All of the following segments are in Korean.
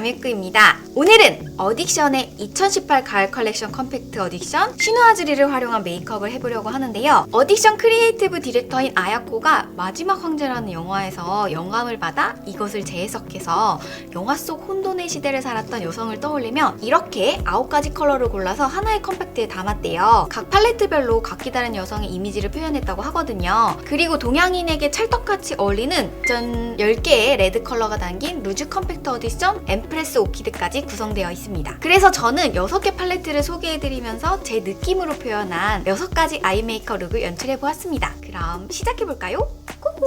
남유크입니다. 오늘은 어딕션의 2018 가을 컬렉션 컴팩트 어딕션 신화즈리를 활용한 메이크업을 해보려고 하는데요. 어딕션 크리에이티브 디렉터인 아야코가 마지막 황제라는 영화에서 영감을 받아 이것을 재해석해서 영화 속 혼돈의 시대를 살았던 여성을 떠올리며 이렇게 아홉 가지 컬러를 골라서 하나의 컴팩트에 담았대요. 각 팔레트별로 각기 다른 여성의 이미지를 표현했다고 하거든요. 그리고 동양인에게 찰떡같이 어울리는 전 10개의 레드 컬러가 담긴 루즈 컴팩트 어디션 엠프레스 오키드까지 구성되어 있습니다. 그래서 저는 6개 팔레트를 소개해드리면서 제 느낌으로 표현한 6가지 아이 메이크업 룩을 연출해보았습니다. 그럼 시작해볼까요? 꾸꾸!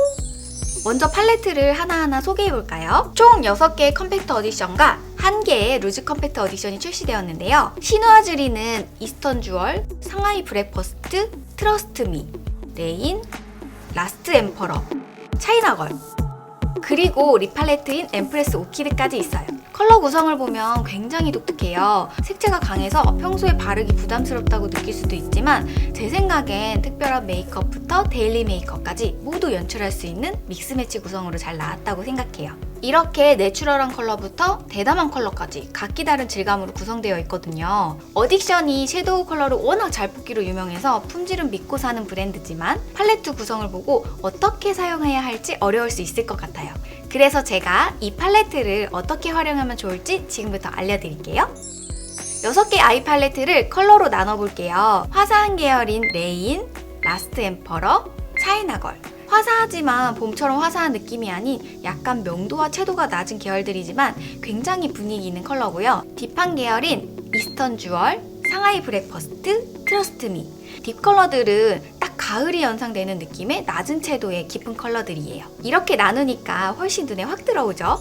먼저 팔레트를 하나하나 소개해볼까요? 총 6개의 컴팩트 어디션과 1개의 루즈 컴팩트 어디션이 출시되었는데요. 신화즈리는 이스턴 주얼, 상하이 브렉퍼스트, 트러스트 미, 레인, 라스트 엠퍼러, 차이나걸, 그리고 립 팔레트인 엠프레스 오키드까지 있어요. 컬러 구성을 보면 굉장히 독특해요. 색채가 강해서 평소에 바르기 부담스럽다고 느낄 수도 있지만 제 생각엔 특별한 메이크업부터 데일리 메이크업까지 모두 연출할 수 있는 믹스매치 구성으로 잘 나왔다고 생각해요. 이렇게 내추럴한 컬러부터 대담한 컬러까지 각기 다른 질감으로 구성되어 있거든요. 어딕션이 섀도우 컬러를 워낙 잘 뽑기로 유명해서 품질은 믿고 사는 브랜드지만 팔레트 구성을 보고 어떻게 사용해야 할지 어려울 수 있을 것 같아요. 그래서 제가 이 팔레트를 어떻게 활용하면 좋을지 지금부터 알려드릴게요. 6개 아이 팔레트를 컬러로 나눠볼게요. 화사한 계열인 레인, 라스트 엠퍼러, 차이나걸. 화사하지만 봄처럼 화사한 느낌이 아닌 약간 명도와 채도가 낮은 계열들이지만 굉장히 분위기 있는 컬러고요. 딥한 계열인 이스턴 주얼, 상하이 브렉퍼스트, 트러스트미. 딥 컬러들은 딱 가을이 연상되는 느낌의 낮은 채도의 깊은 컬러들이에요. 이렇게 나누니까 훨씬 눈에 확 들어오죠?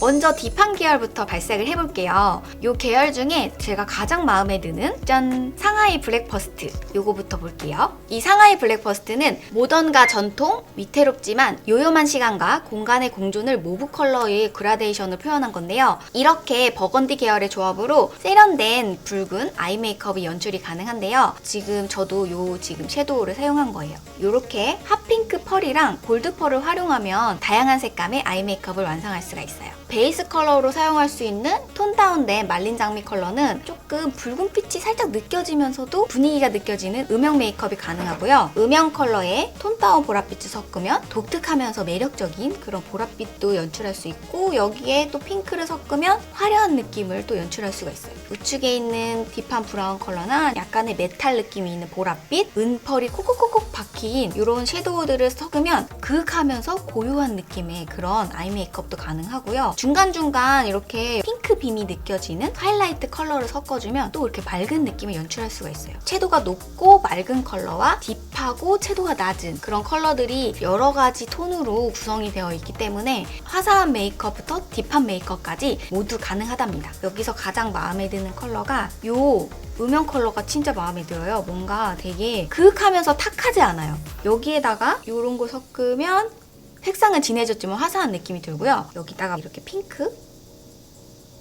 먼저 딥한 계열부터 발색을 해볼게요. 이 계열 중에 제가 가장 마음에 드는 짠 상하이 블랙퍼스트 요거부터 볼게요. 이 상하이 블랙퍼스트는 모던과 전통, 위태롭지만 요염한 시간과 공간의 공존을 모브 컬러의 그라데이션을 표현한 건데요. 이렇게 버건디 계열의 조합으로 세련된 붉은 아이 메이크업이 연출이 가능한데요. 지금 저도 요 지금 섀도우를 사용한 거예요. 이렇게 핫핑크 펄이랑 골드 펄을 활용하면 다양한 색감의 아이 메이크업을 완성할 수가 있어요. 베이스 컬러로 사용할 수 있는 톤 다운된 말린 장미 컬러는 조금 붉은 빛이 살짝 느껴지면서도 분위기가 느껴지는 음영 메이크업이 가능하고요. 음영 컬러에 톤 다운 보랏빛을 섞으면 독특하면서 매력적인 그런 보랏빛도 연출할 수 있고 여기에 또 핑크를 섞으면 화려한 느낌을 또 연출할 수가 있어요. 우측에 있는 딥한 브라운 컬러나 약간의 메탈 느낌이 있는 보랏빛, 은펄이 콕콕콕콕 박힌 이런 섀도우들을 섞으면 그윽하면서 고요한 느낌의 그런 아이 메이크업도 가능하고요. 중간중간 이렇게 핑크 빔이 느껴지는 하이라이트 컬러를 섞어주면 또 이렇게 맑은 느낌을 연출할 수가 있어요. 채도가 높고 맑은 컬러와 딥하고 채도가 낮은 그런 컬러들이 여러 가지 톤으로 구성이 되어 있기 때문에 화사한 메이크업부터 딥한 메이크업까지 모두 가능하답니다. 여기서 가장 마음에 드는 컬러가 요 음영 컬러가 진짜 마음에 들어요. 뭔가 되게 그윽하면서 탁하지 않아요. 여기에다가 이런 거 섞으면 색상은 진해졌지만 화사한 느낌이 들고요. 여기다가 이렇게 핑크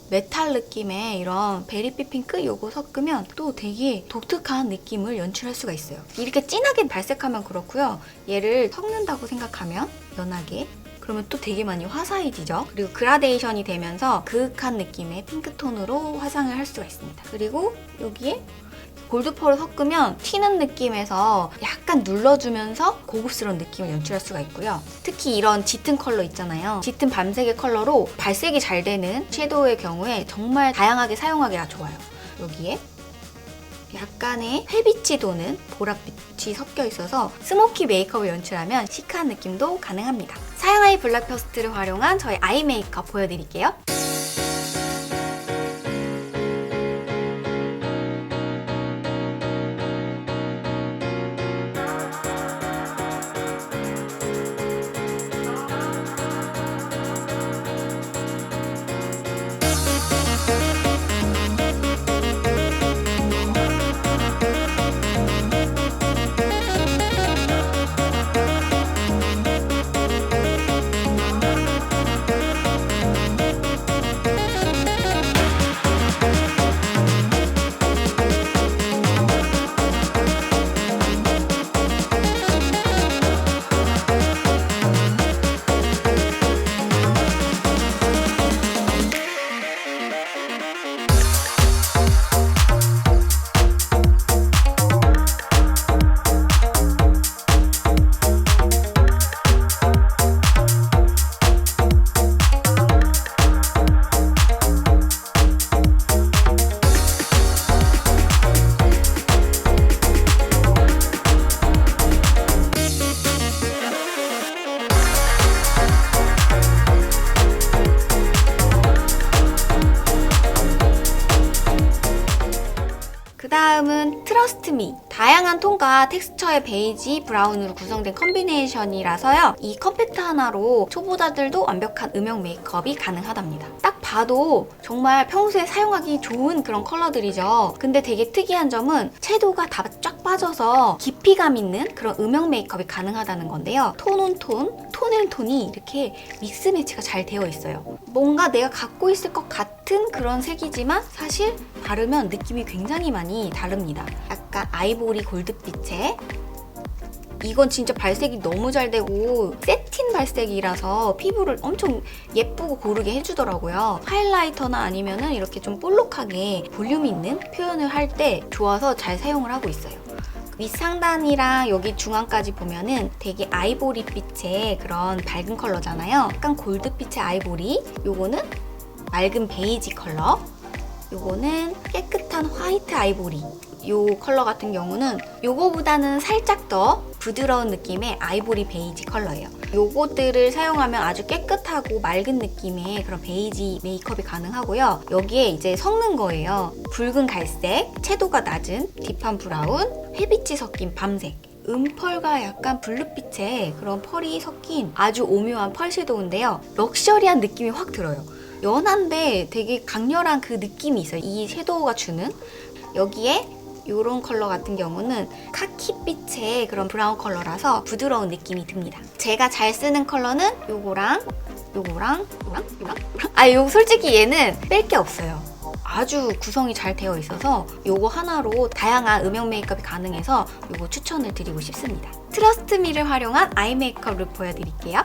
메탈 느낌의 이런 베리빛 핑크 요거 섞으면 또 되게 독특한 느낌을 연출할 수가 있어요. 이렇게 진하게 발색하면 그렇고요. 얘를 섞는다고 생각하면 연하게 그러면 또 되게 많이 화사해지죠. 그리고 그라데이션이 되면서 그윽한 느낌의 핑크톤으로 화장을 할 수가 있습니다. 그리고 여기에 골드펄을 섞으면 튀는 느낌에서 약간 눌러주면서 고급스러운 느낌을 연출할 수가 있고요. 특히 이런 짙은 컬러 있잖아요. 짙은 밤색의 컬러로 발색이 잘 되는 섀도우의 경우에 정말 다양하게 사용하기가 좋아요. 여기에 약간의 회빛이 도는 보랏빛이 섞여 있어서 스모키 메이크업을 연출하면 시크한 느낌도 가능합니다. 사양아이 블랙 퍼스트를 활용한 저의 아이 메이크업 보여드릴게요. 다양한 톤과 텍스처의 베이지, 브라운으로 구성된 컨비네이션이라서요. 이 컴팩트 하나로 초보자들도 완벽한 음영 메이크업이 가능하답니다. 딱 봐도 정말 평소에 사용하기 좋은 그런 컬러들이죠. 근데 되게 특이한 점은 채도가 다 쫙 빠져서 깊이감 있는 그런 음영 메이크업이 가능하다는 건데요. 톤 온 톤, 톤 앤 톤이 이렇게 믹스 매치가 잘 되어 있어요. 뭔가 내가 갖고 있을 것 같은 그런 색이지만 사실 바르면 느낌이 굉장히 많이 다릅니다. 약간 아이보리 골드빛에 이건 진짜 발색이 너무 잘 되고 세틴 발색이라서 피부를 엄청 예쁘고 고르게 해주더라고요. 하이라이터나 아니면은 이렇게 좀 볼록하게 볼륨 있는 표현을 할 때 좋아서 잘 사용을 하고 있어요. 윗상단이랑 여기 중앙까지 보면은 되게 아이보리 빛의 그런 밝은 컬러잖아요. 약간 골드빛의 아이보리. 요거는 맑은 베이지 컬러. 요거는 깨끗한 화이트 아이보리. 요 컬러 같은 경우는 요거보다는 살짝 더 부드러운 느낌의 아이보리 베이지 컬러예요. 요것들을 사용하면 아주 깨끗하고 맑은 느낌의 그런 베이지 메이크업이 가능하고요. 여기에 이제 섞는 거예요. 붉은 갈색, 채도가 낮은 딥한 브라운, 회빛이 섞인 밤색. 은펄과 약간 블루빛의 그런 펄이 섞인 아주 오묘한 펄 섀도우인데요. 럭셔리한 느낌이 확 들어요. 연한데 되게 강렬한 그 느낌이 있어요. 이 섀도우가 주는. 여기에 이런 컬러 같은 경우는 카키빛의 그런 브라운 컬러라서 부드러운 느낌이 듭니다. 제가 잘 쓰는 컬러는 요거랑 요거랑 요거랑 요거랑 아 요거 솔직히 얘는 뺄 게 없어요. 아주 구성이 잘 되어 있어서 요거 하나로 다양한 음영 메이크업이 가능해서 요거 추천을 드리고 싶습니다. 트러스트미를 활용한 아이 메이크업 룩 보여드릴게요.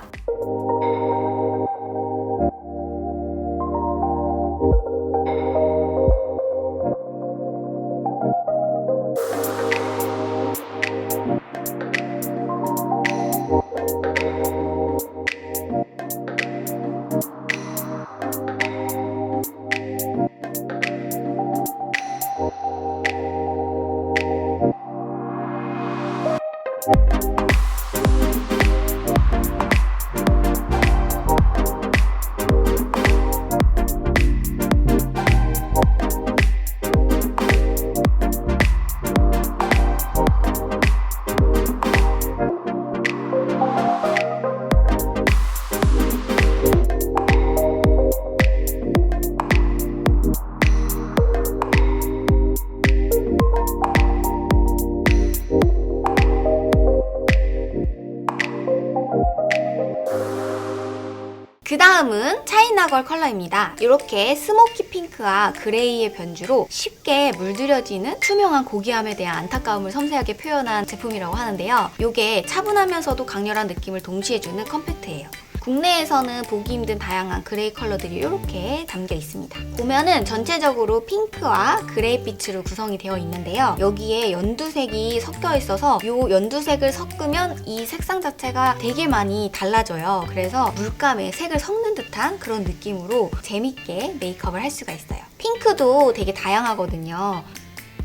컬러입니다. 이렇게 스모키 핑크와 그레이의 변주로 쉽게 물들여지는 투명한 고귀함에 대한 안타까움을 섬세하게 표현한 제품이라고 하는데요. 이게 차분하면서도 강렬한 느낌을 동시에 주는 컴팩트예요. 국내에서는 보기 힘든 다양한 그레이 컬러들이 이렇게 담겨 있습니다. 보면은 전체적으로 핑크와 그레이 빛으로 구성이 되어 있는데요. 여기에 연두색이 섞여 있어서 이 연두색을 섞으면 이 색상 자체가 되게 많이 달라져요. 그래서 물감에 색을 섞는 듯한 그런 느낌으로 재밌게 메이크업을 할 수가 있어요. 핑크도 되게 다양하거든요.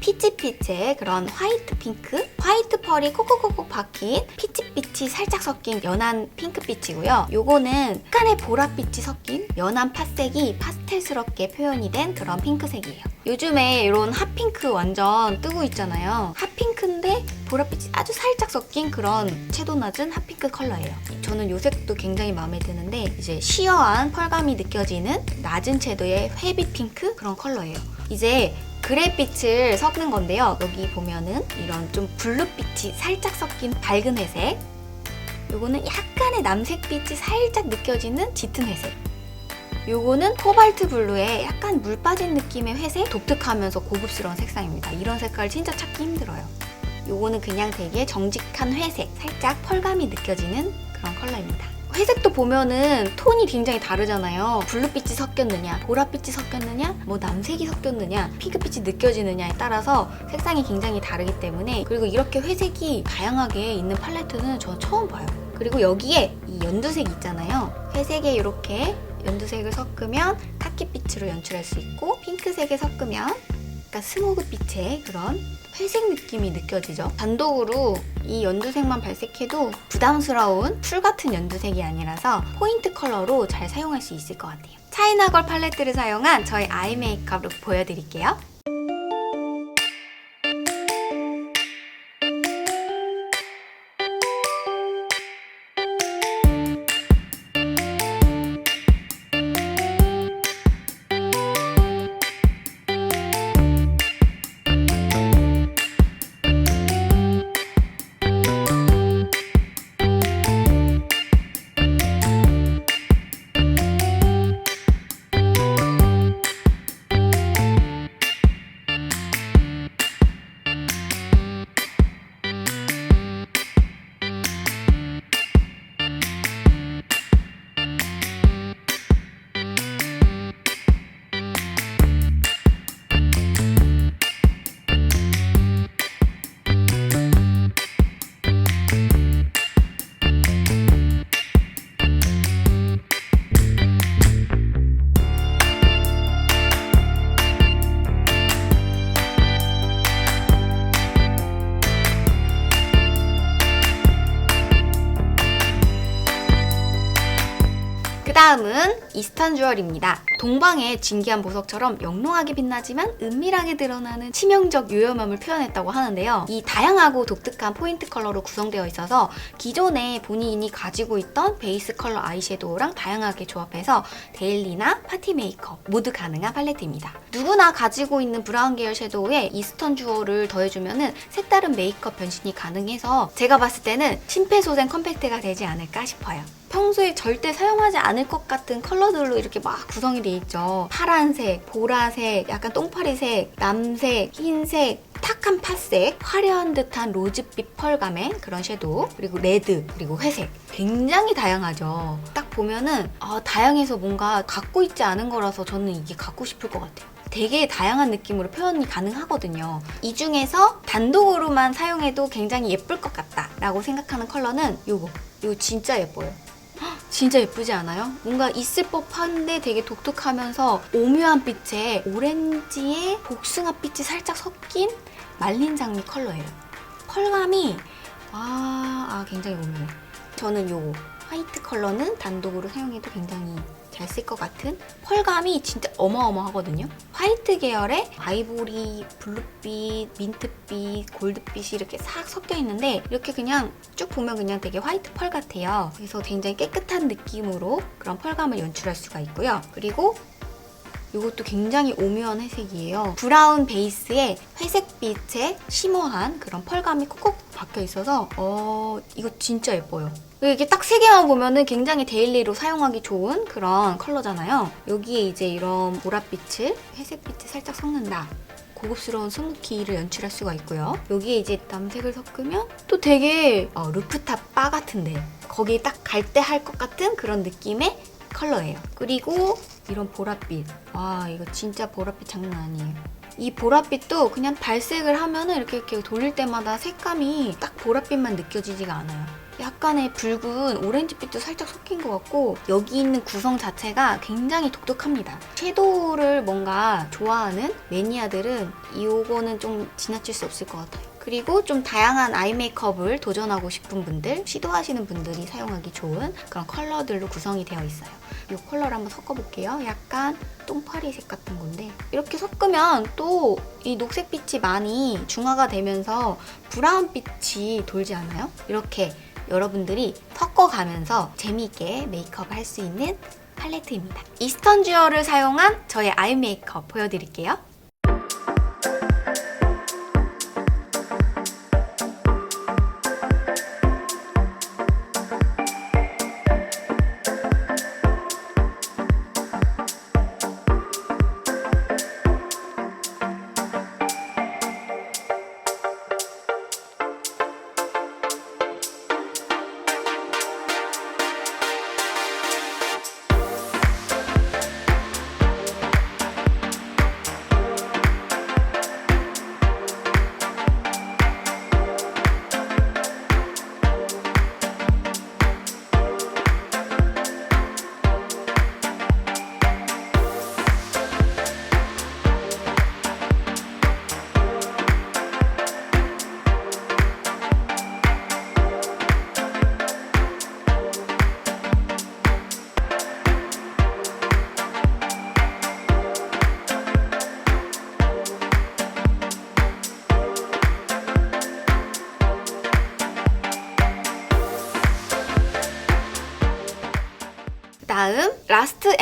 피치피치의 그런 화이트 핑크, 화이트 펄이 콕콕콕콕 박힌 피치빛이 살짝 섞인 연한 핑크빛이고요. 요거는 약간의 보랏빛이 섞인 연한 팥색이 파스텔스럽게 표현이 된 그런 핑크색이에요. 요즘에 이런 핫핑크 완전 뜨고 있잖아요. 핫핑크인데 보랏빛이 아주 살짝 섞인 그런 채도 낮은 핫핑크 컬러예요. 저는 요 색도 굉장히 마음에 드는데 이제 시어한 펄감이 느껴지는 낮은 채도의 회빛 핑크 그런 컬러예요. 이제 그레이빛을 섞는 건데요. 여기 보면은 이런 좀 블루빛이 살짝 섞인 밝은 회색. 요거는 약간의 남색빛이 살짝 느껴지는 짙은 회색. 요거는 코발트 블루의 약간 물 빠진 느낌의 회색, 독특하면서 고급스러운 색상입니다. 이런 색깔 진짜 찾기 힘들어요. 요거는 그냥 되게 정직한 회색, 살짝 펄감이 느껴지는 그런 컬러입니다. 회색도 보면은 톤이 굉장히 다르잖아요. 블루빛이 섞였느냐, 보랏빛이 섞였느냐, 뭐 남색이 섞였느냐, 핑크빛이 느껴지느냐에 따라서 색상이 굉장히 다르기 때문에 그리고 이렇게 회색이 다양하게 있는 팔레트는 저 처음 봐요. 그리고 여기에 이 연두색 있잖아요. 회색에 이렇게 연두색을 섞으면 카키빛으로 연출할 수 있고 핑크색에 섞으면 약간 스모그 빛의 그런 회색 느낌이 느껴지죠. 단독으로 이 연두색만 발색해도 부담스러운 풀 같은 연두색이 아니라서 포인트 컬러로 잘 사용할 수 있을 것 같아요. 차이나걸 팔레트를 사용한 저희 아이 메이크업 룩 보여드릴게요. 이스턴 주얼입니다. 동방의 진기한 보석처럼 영롱하게 빛나지만 은밀하게 드러나는 치명적 요염함을 표현했다고 하는데요. 이 다양하고 독특한 포인트 컬러로 구성되어 있어서 기존에 본인이 가지고 있던 베이스 컬러 아이섀도우랑 다양하게 조합해서 데일리나 파티 메이크업 모두 가능한 팔레트입니다. 누구나 가지고 있는 브라운 계열 섀도우에 이스턴 주얼을 더해주면 색다른 메이크업 변신이 가능해서 제가 봤을 때는 심폐소생 컴팩트가 되지 않을까 싶어요. 평소에 절대 사용하지 않을 것 같은 컬러들로 이렇게 막 구성이 돼 있죠. 파란색, 보라색, 약간 똥파리색, 남색, 흰색, 탁한 팥색, 화려한 듯한 로즈빛 펄감의 그런 섀도우, 그리고 레드, 그리고 회색. 굉장히 다양하죠. 딱 보면은 아, 다양해서 뭔가 갖고 있지 않은 거라서 저는 이게 갖고 싶을 것 같아요. 되게 다양한 느낌으로 표현이 가능하거든요. 이 중에서 단독으로만 사용해도 굉장히 예쁠 것 같다라고 생각하는 컬러는 요거. 이거 진짜 예뻐요. 헉, 진짜 예쁘지 않아요? 뭔가 있을 법한데 되게 독특하면서 오묘한 빛에 오렌지에 복숭아 빛이 살짝 섞인 말린 장미 컬러예요. 컬감이 아, 아 굉장히 오묘해. 저는 요 화이트 컬러는 단독으로 사용해도 굉장히 잘 쓸 것 같은 펄감이 진짜 어마어마하거든요. 화이트 계열의 아이보리, 블루빛, 민트빛, 골드빛이 이렇게 싹 섞여 있는데 이렇게 그냥 쭉 보면 그냥 되게 화이트 펄 같아요. 그래서 굉장히 깨끗한 느낌으로 그런 펄감을 연출할 수가 있고요. 그리고 이것도 굉장히 오묘한 회색이에요. 브라운 베이스에 회색빛의 심오한 그런 펄감이 콕콕 박혀 있어서 어 이거 진짜 예뻐요. 이게 딱 세 개만 보면은 굉장히 데일리로 사용하기 좋은 그런 컬러잖아요. 여기에 이제 이런 보랏빛을 회색빛이 살짝 섞는다. 고급스러운 스모키를 연출할 수가 있고요. 여기에 이제 남색을 섞으면 또 되게 어, 루프탑 바 같은데 거기에 딱갈 때 할 것 같은 그런 느낌의 컬러예요. 그리고 이런 보랏빛. 와 이거 진짜 보랏빛 장난 아니에요. 이 보랏빛도 그냥 발색을 하면은 이렇게 이렇게 돌릴 때마다 색감이 딱 보랏빛만 느껴지지가 않아요. 약간의 붉은 오렌지빛도 살짝 섞인 것 같고 여기 있는 구성 자체가 굉장히 독특합니다. 섀도우를 뭔가 좋아하는 매니아들은 이거는 좀 지나칠 수 없을 것 같아요. 그리고 좀 다양한 아이 메이크업을 도전하고 싶은 분들, 시도하시는 분들이 사용하기 좋은 그런 컬러들로 구성이 되어 있어요. 이 컬러를 한번 섞어볼게요. 약간 똥파리색 같은 건데 이렇게 섞으면 또 이 녹색빛이 많이 중화가 되면서 브라운빛이 돌지 않아요? 이렇게 여러분들이 섞어가면서 재미있게 메이크업을 할 수 있는 팔레트입니다. 이스턴 듀얼을 사용한 저의 아이 메이크업 보여드릴게요.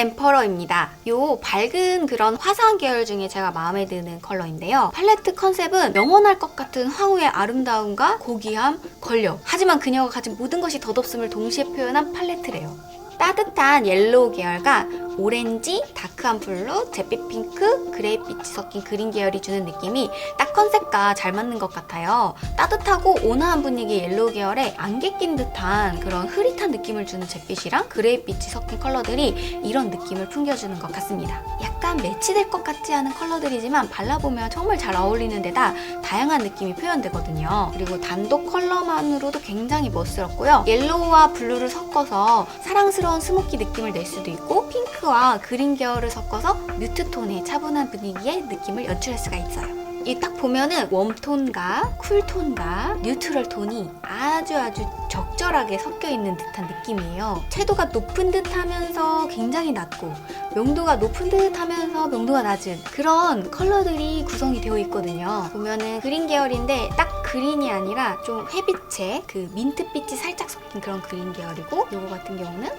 엠퍼러입니다. 요 밝은 그런 화사한 계열 중에 제가 마음에 드는 컬러인데요. 팔레트 컨셉은 영원할 것 같은 황후의 아름다움과 고귀함, 권력. 하지만 그녀가 가진 모든 것이 덧없음을 동시에 표현한 팔레트래요. 따뜻한 옐로우 계열과 오렌지, 다크한 블루, 잿빛 핑크, 그레이빛이 섞인 그린 계열이 주는 느낌이 딱 컨셉과 잘 맞는 것 같아요. 따뜻하고 온화한 분위기 옐로우 계열에 안개 낀 듯한 그런 흐릿한 느낌을 주는 잿빛이랑 그레이빛이 섞인 컬러들이 이런 느낌을 풍겨주는 것 같습니다. 약간 매치될 것 같지 않은 컬러들이지만 발라보면 정말 잘 어울리는 데다 다양한 느낌이 표현되거든요. 그리고 단독 컬러만으로도 굉장히 멋스럽고요. 옐로우와 블루를 섞어서 사랑스러운 스모키 느낌을 낼 수도 있고 핑크 와 그린 계열을 섞어서 뮤트 톤의 차분한 분위기의 느낌을 연출할 수가 있어요. 이 딱 보면은 웜톤과 쿨톤과 뉴트럴 톤이 아주 아주 적절하게 섞여 있는 듯한 느낌이에요. 채도가 높은 듯 하면서 굉장히 낮고 명도가 높은 듯 하면서 명도가 낮은 그런 컬러들이 구성이 되어 있거든요. 보면은 그린 계열인데 딱 그린이 아니라 좀 회빛의 그 민트빛이 살짝 섞인 그런 그린 계열이고 요거 같은 경우는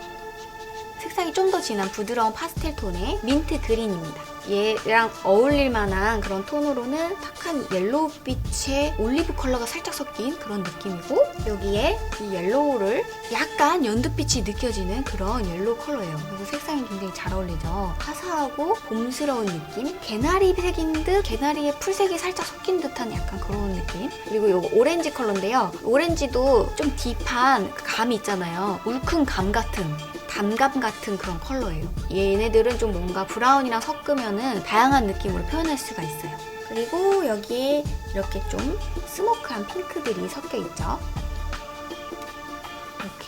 색상이 좀 더 진한 부드러운 파스텔 톤의 민트 그린입니다. 얘랑 어울릴 만한 그런 톤으로는 탁한 옐로우빛의 올리브 컬러가 살짝 섞인 그런 느낌이고 여기에 이 옐로우를 약간 연두빛이 느껴지는 그런 옐로우 컬러예요. 그래서 색상이 굉장히 잘 어울리죠. 화사하고 봄스러운 느낌? 개나리 색인 듯 개나리의 풀색이 살짝 섞인 듯한 약간 그런 느낌? 그리고 이거 오렌지 컬러인데요. 오렌지도 좀 딥한 그 감이 있잖아요. 울큰 감 같은 단감 같은 그런 컬러예요. 얘네들은 좀 뭔가 브라운이랑 섞으면은 다양한 느낌으로 표현할 수가 있어요. 그리고 여기에 이렇게 좀 스모크한 핑크들이 섞여 있죠. 이렇게.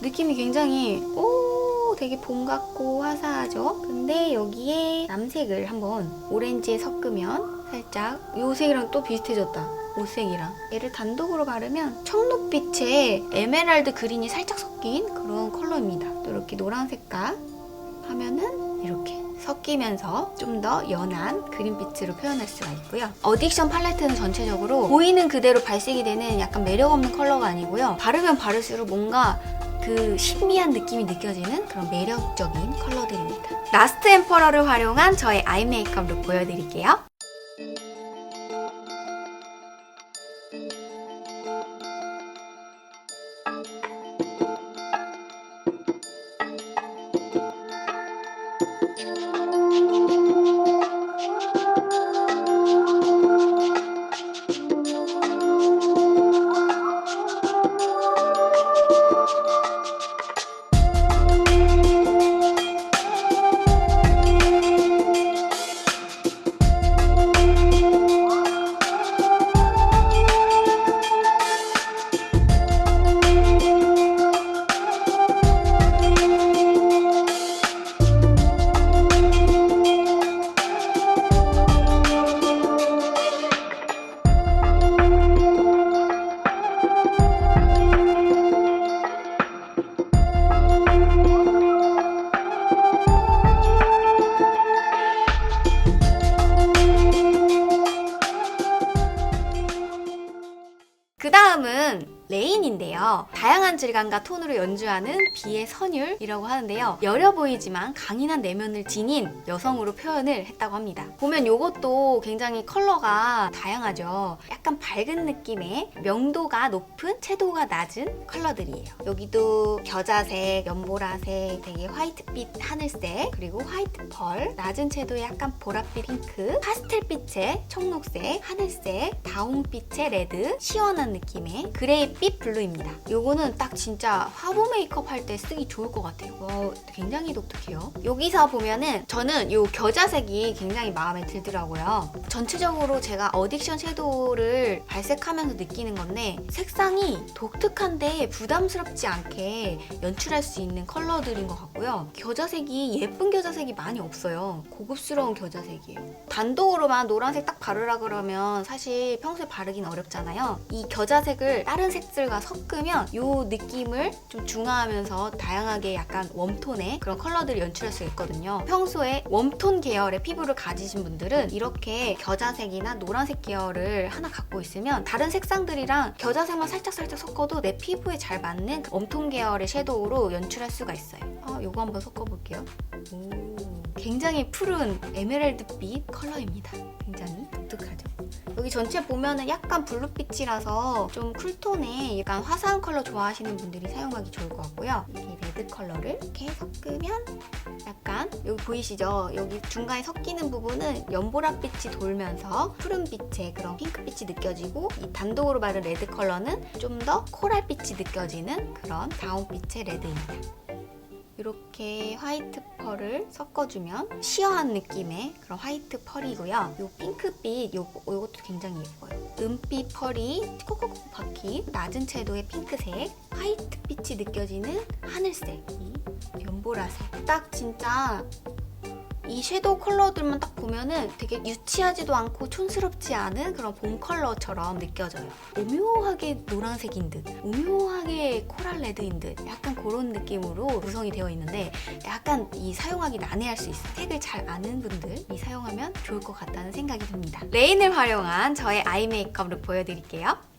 느낌이 굉장히, 오, 되게 봄 같고 화사하죠? 근데 여기에 남색을 한번 오렌지에 섞으면 살짝 요 색이랑 또 비슷해졌다. 옷색이랑 얘를 단독으로 바르면 청록빛의 에메랄드 그린이 살짝 섞인 그런 컬러입니다. 또 이렇게 노란 색깔 하면은 이렇게 섞이면서 좀 더 연한 그린빛으로 표현할 수가 있고요. 어딕션 팔레트는 전체적으로 보이는 그대로 발색이 되는 약간 매력 없는 컬러가 아니고요. 바르면 바를수록 뭔가 그 신비한 느낌이 느껴지는 그런 매력적인 컬러들입니다. 라스트 엠퍼러를 활용한 저의 아이 메이크업 룩 보여드릴게요. 다양한 질감과 톤으로 연주하는 비의 선율이라고 하는데요. 여려 보이지만 강인한 내면을 지닌 여성으로 표현을 했다고 합니다. 보면 이것도 굉장히 컬러가 다양하죠. 약간 밝은 느낌의 명도가 높은 채도가 낮은 컬러들이에요. 여기도 겨자색, 연보라색, 되게 화이트빛 하늘색, 그리고 화이트 펄, 낮은 채도의 약간 보랏빛 핑크, 파스텔빛의 청록색, 하늘색, 다홍빛의 레드, 시원한 느낌의 그레이빛 블루입니다. 요거는 딱 진짜 화보 메이크업 할 때 쓰기 좋을 것 같아요. 와, 굉장히 독특해요. 여기서 보면은 저는 요 겨자색이 굉장히 마음에 들더라고요. 전체적으로 제가 어딕션 섀도우를 발색하면서 느끼는 건데 색상이 독특한데 부담스럽지 않게 연출할 수 있는 컬러들인 것 같고요. 겨자색이 예쁜 겨자색이 많이 없어요. 고급스러운 겨자색이에요. 단독으로만 노란색 딱 바르라 그러면 사실 평소에 바르긴 어렵잖아요. 이 겨자색을 다른 색들과 섞으면 이 느낌을 좀 중화하면서 다양하게 약간 웜톤의 그런 컬러들을 연출할 수 있거든요. 평소에 웜톤 계열의 피부를 가지신 분들은 이렇게 겨자색이나 노란색 계열을 하나 갖고 있으면 다른 색상들이랑 겨자색만 살짝살짝 섞어도 내 피부에 잘 맞는 그 웜톤 계열의 섀도우로 연출할 수가 있어요. 아, 요거 한번 섞어볼게요. 오, 굉장히 푸른 에메랄드빛 컬러입니다. 굉장히 독특하죠. 여기 전체 보면은 약간 블루빛이라서 좀 쿨톤의 약간 화사한 컬러 좋아하시는 분들이 사용하기 좋을 것 같고요. 이 레드 컬러를 이렇게 섞으면 약간 여기 보이시죠? 여기 중간에 섞이는 부분은 연보라빛이 돌면서 푸른빛의 그런 핑크빛이 느껴지고 이 단독으로 바른 레드 컬러는 좀 더 코랄빛이 느껴지는 그런 다운빛의 레드입니다. 이렇게 화이트 펄을 섞어주면 시어한 느낌의 그런 화이트 펄이고요. 이 핑크빛 요, 요것도 굉장히 예뻐요. 은빛 펄이 콕콕콕 박힌 낮은 채도의 핑크색, 화이트 빛이 느껴지는 하늘색, 이 연보라색. 딱 진짜 이 섀도우 컬러들만 딱 보면은 되게 유치하지도 않고 촌스럽지 않은 그런 봄 컬러처럼 느껴져요. 오묘하게 노란색인 듯, 오묘하게 코랄 레드인 듯, 약간 그런 느낌으로 구성이 되어 있는데 약간 이 사용하기 난해할 수 있어요. 색을 잘 아는 분들이 사용하면 좋을 것 같다는 생각이 듭니다. 레인을 활용한 저의 아이 메이크업을 보여드릴게요.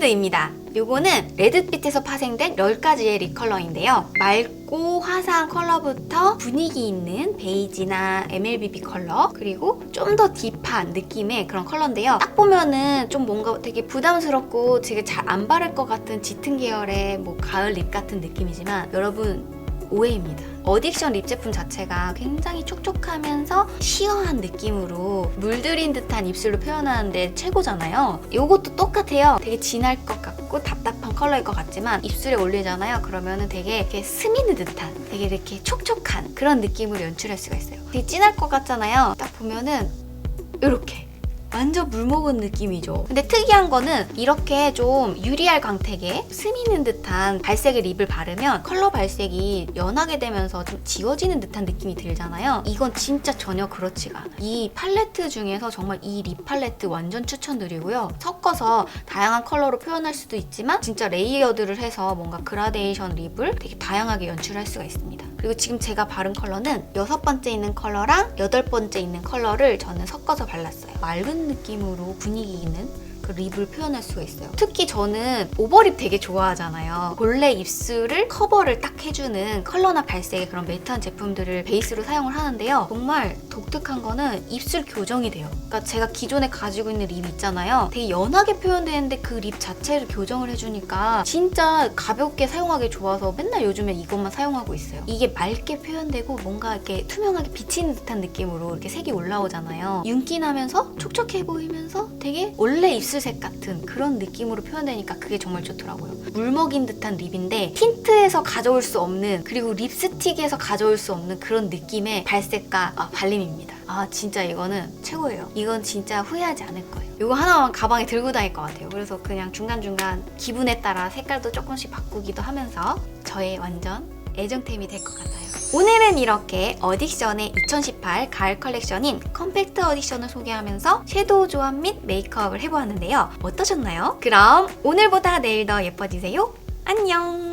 오키드입니다. 요거는 레드빛에서 파생된 10가지의 립 컬러인데요. 맑고 화사한 컬러부터 분위기 있는 베이지나 MLBB 컬러 그리고 좀 더 딥한 느낌의 그런 컬러인데요. 딱 보면은 좀 뭔가 되게 부담스럽고 되게 잘 안 바를 것 같은 짙은 계열의 뭐 가을 립 같은 느낌이지만 여러분 오해입니다. 어딕션 립 제품 자체가 굉장히 촉촉하면서 시어한 느낌으로 물들인 듯한 입술로 표현하는데 최고잖아요. 이것도 똑같아요. 되게 진할 것 같고 답답한 컬러일 것 같지만 입술에 올리잖아요. 그러면은 되게 이렇게 스미는 듯한 되게 이렇게 촉촉한 그런 느낌으로 연출할 수가 있어요. 되게 진할 것 같잖아요. 딱 보면은 이렇게 완전 물 먹은 느낌이죠. 근데 특이한 거는 이렇게 좀 유리알 광택에 스미는 듯한 발색의 립을 바르면 컬러 발색이 연하게 되면서 좀 지워지는 듯한 느낌이 들잖아요. 이건 진짜 전혀 그렇지가 않아요. 이 팔레트 중에서 정말 이 립 팔레트 완전 추천드리고요. 섞어서 다양한 컬러로 표현할 수도 있지만 진짜 레이어드를 해서 뭔가 그라데이션 립을 되게 다양하게 연출할 수가 있습니다. 그리고 지금 제가 바른 컬러는 여섯 번째 있는 컬러랑 여덟 번째 있는 컬러를 저는 섞어서 발랐어요. 맑은 느낌으로 분위기 있는 그 립을 표현할 수가 있어요. 특히 저는 오버립 되게 좋아하잖아요. 본래 입술을 커버를 딱 해주는 컬러나 발색의 그런 매트한 제품들을 베이스로 사용을 하는데요. 정말 독특한 거는 입술 교정이 돼요. 그러니까 제가 기존에 가지고 있는 립 있잖아요. 되게 연하게 표현되는데 그 립 자체를 교정을 해주니까 진짜 가볍게 사용하기 좋아서 맨날 요즘에 이것만 사용하고 있어요. 이게 맑게 표현되고 뭔가 이렇게 투명하게 비치는 듯한 느낌으로 이렇게 색이 올라오잖아요. 윤기 나면서 촉촉해 보이면서 되게 원래 입술 색 같은 그런 느낌으로 표현되니까 그게 정말 좋더라고요. 물 먹인 듯한 립인데 틴트에서 가져올 수 없는 그리고 립스틱에서 가져올 수 없는 그런 느낌의 발색과 아, 발림입니다. 아 진짜 이거는 최고예요. 이건 진짜 후회하지 않을 거예요. 이거 하나만 가방에 들고 다닐 것 같아요. 그래서 그냥 중간중간 기분에 따라 색깔도 조금씩 바꾸기도 하면서 저의 완전 애정템이 될 것 같아요. 오늘은 이렇게 어딕션의 2018 가을 컬렉션인 컴팩트 어딕션을 소개하면서 섀도우 조합 및 메이크업을 해보았는데요. 어떠셨나요? 그럼 오늘보다 내일 더 예뻐지세요. 안녕!